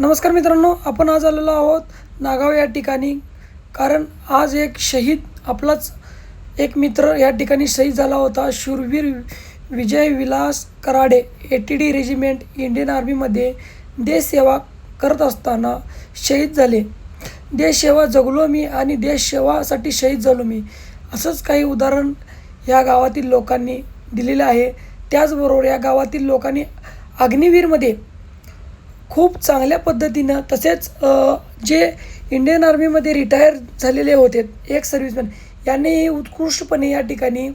नमस्कार मित्रांनो आपण आज आलेलो आहोत नागाव या ठिकाणी. कारण आज एक शहीद आपलाच एक मित्र या ठिकाणी शहीद झाला होता. शूरवीर Vijay Vilas Karade A T D regiment Indian आर्मीमध्ये देशसेवा करत असताना शहीद झाले. देशसेवा जगलो मी आणि देशसेवासाठी शहीद झालो मी. असंच काही उदाहरण या गावातील लोकांनी दिलेलं आहे. त्याचबरोबर या गावातील लोकांनी अग्निवीरमध्ये खूप चांगल्या पद्धतीनं तसेच जे इंडियन आर्मीमध्ये रिटायर झालेले होते एक सर्व्हिसमॅन यांनीही उत्कृष्टपणे या ठिकाणी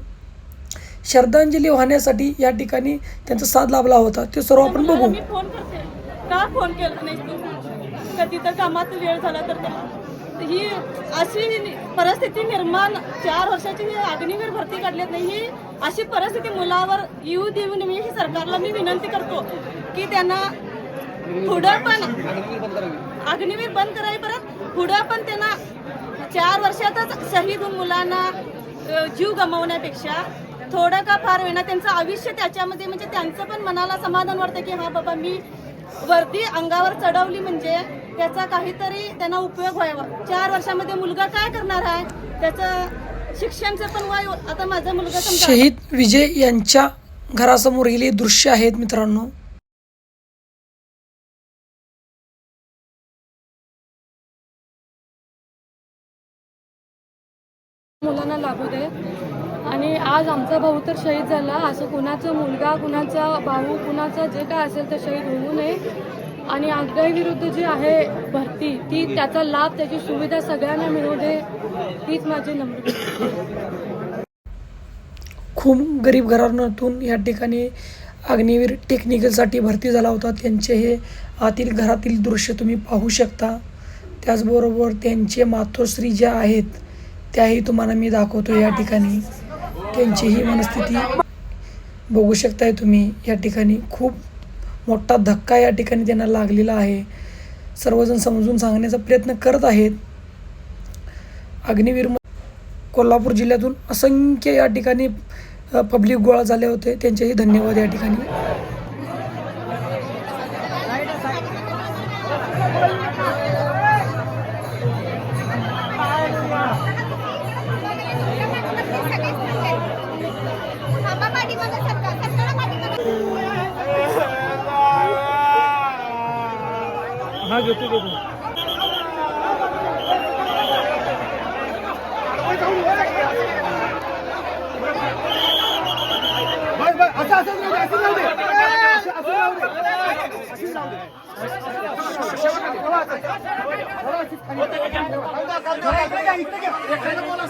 श्रद्धांजली वाहण्यासाठी या ठिकाणी त्यांचा साथ लाभला होता. ते सर्व आपण बघू. मी फोन करते. का फोन केला नाही तू? कधी तर कामात वेळ झाला तर ते- ही अशी परिस्थिती निर्माण चार वर्षाची अग्निवीर भरती काढल्यात नाही ही अशी परिस्थिती मुलावर येऊ देऊ नये ही सरकारला मी विनंती करतो की त्यांना पुढं पण अग्निवीर बंद करावी परत. पुढं पण त्यांना चार वर्षातच शहीद मुलांना जीव गमावण्यापेक्षा थोडं का फार वेळा त्यांचं आयुष्य त्याच्यामध्ये म्हणजे त्यांचं पण मनाला समाधान वाटतं की हा बाबा मी वर्दी अंगावर चढवली म्हणजे त्याचा काहीतरी त्यांना उपयोग व्हावा चार वर्षामध्ये मुलगा काय करणार आहे? त्याचं शिक्षणचं पण वय आता माझा मुलगा शहीद विजय यांच्या घरासमोर गेले दृश्य आहेत मित्रांनो. तर शहीद झाला. असं कुणाचा मुलगा कुणाचा भाऊ कुणाचा जे काय असेल ते शहीद होऊ नये. आणि विरुद्ध जी आहे भरती ती त्याचा लाभ त्याची सुविधा सगळ्यांना मिळू दे हीच माझी नम्र खूप गरीब घरातून या ठिकाणी अग्निवीर टेक्निकलसाठी भरती झाला होता. त्यांचे हे आतील घरातील दृश्य तुम्ही पाहू शकता. त्याचबरोबर त्यांचे मातोश्री ज्या आहेत त्याही तुम्हाला मी दाखवतो या ठिकाणी. त्यांचीही मनस्थिती बघू शकताय तुम्ही. या ठिकाणी खूप मोठा धक्का या ठिकाणी त्यांना लागलेला आहे. सर्वजण समजून सांगण्याचा प्रयत्न करत आहेत. अग्निवीर कोल्हापूर जिल्ह्यातून असंख्य या ठिकाणी पब्लिक गोळा झाले होते. त्यांचेही धन्यवाद या ठिकाणी. हा घेतो घेतो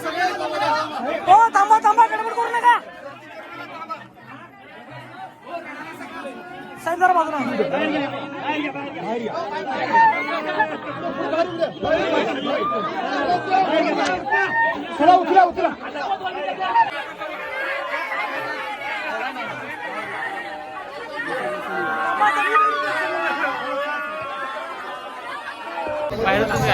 हो थांबा थांबा गडबड करू नका साहेब जरा बाजूला चला उतरा उतरा पाहिलं कसं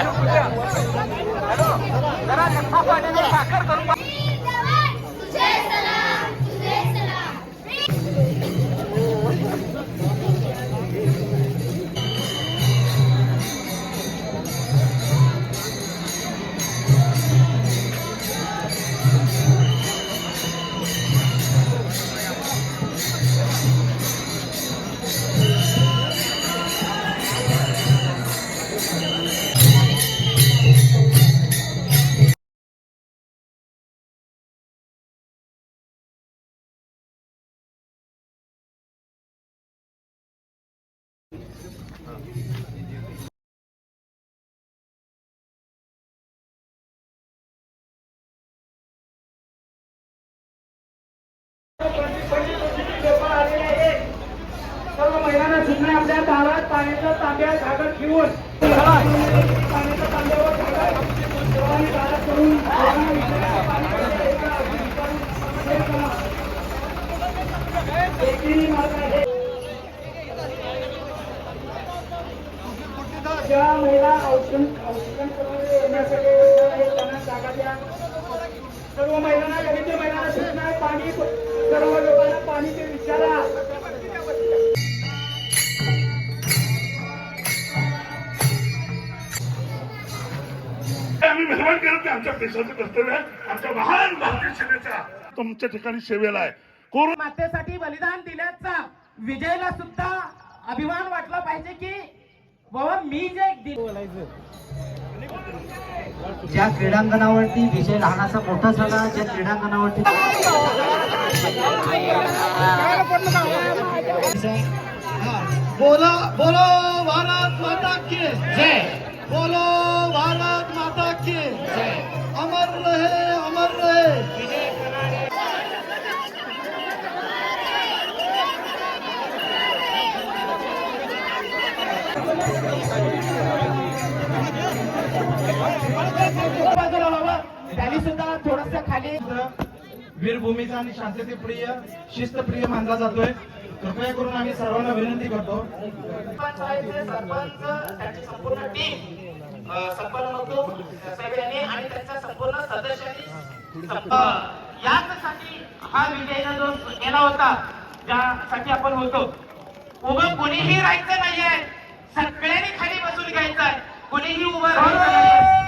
सर्व महिलांना सूचना आपल्या दारात पाण्याच्या तांब्यात घागर ठेवून पाण्याच्या तांब्यावर घागर सर्वांनी दारात करून पाणी ज्या महिला सर्व महिलांना गरीब महिलांना शिक्षण पाणी सर्व लोकांना विचारा. तुमच्या ठिकाणी सेवेला आहे. मातेसाठी बलिदान दिल्याचा विजयला सुद्धा अभिमान वाटला पाहिजे की बाबा मी जे दि- ज्या क्रीडांगणावरती विजय लहानाचा मोठा झाला ज्या क्रीडांगणावरती बोलो बोलो भारत माता की जय. बोलो भारत माता की जय. अमर रहे त्यांनी सुद्धा थोडस खाली वीरभूमीचा आणि शांततेप्रिय शिस्तप्रिय मानला जातोय कृपया करून आम्ही सर्वांना विनंती करतो सरपंच व्हायचे, संपूर्ण टीम संपन्न होतो सगळ्यांनी आणि त्यांच्या संपूर्ण सदस्यांनी याचसाठी हा विजय जो केला होता ज्यासाठी आपण होतो उभं कोणीही राहायचं नाहीये सगळ्यांनी खाली बसून घ्यायचं आहे कोणीही उभं राहायचं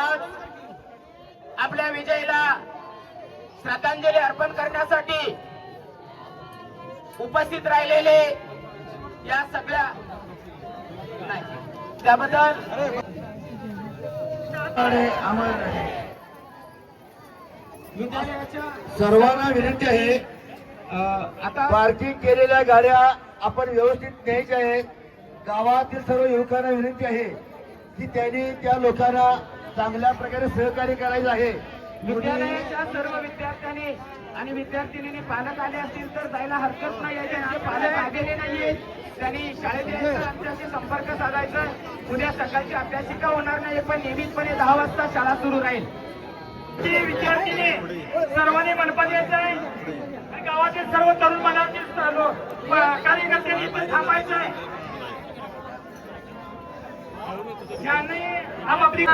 आज आपल्या विजयला श्रद्धांजली अर्पण करण्यासाठी उपस्थित राहिलेले या सगळ्या त्याबद्दल अमर. सर्वांना विनंती आहे आता पार्किंग केलेल्या गाड्या आपण व्यवस्थित न्यायच्या आहेत. गावातील सर्व युवकांना विनंती आहे की त्यांनी त्या लोकांना चांगल्या प्रकारे सहकार्य करायचं आहे. विद्यालयाच्या सर्व विद्यार्थ्यांनी आणि विद्यार्थिनींनी पालक आले असतील तर जायला हरकत नाही. आहे पालक आलेले नाहीयेत. त्यांनी शाळेत यायचं आमच्याशी संपर्क साधायचा. उद्या सकाळची अभ्यासिका होणार नाही पण नियमितपणे दहा वाजता शाळा सुरू राहील. विद्यार्थीने सर्वांनी मनपात यायचं आहे गावातील सर्व तरुण मनातील सर्व कार्यकर्त्यांनी पण थांबायचं आहे. हम अपनी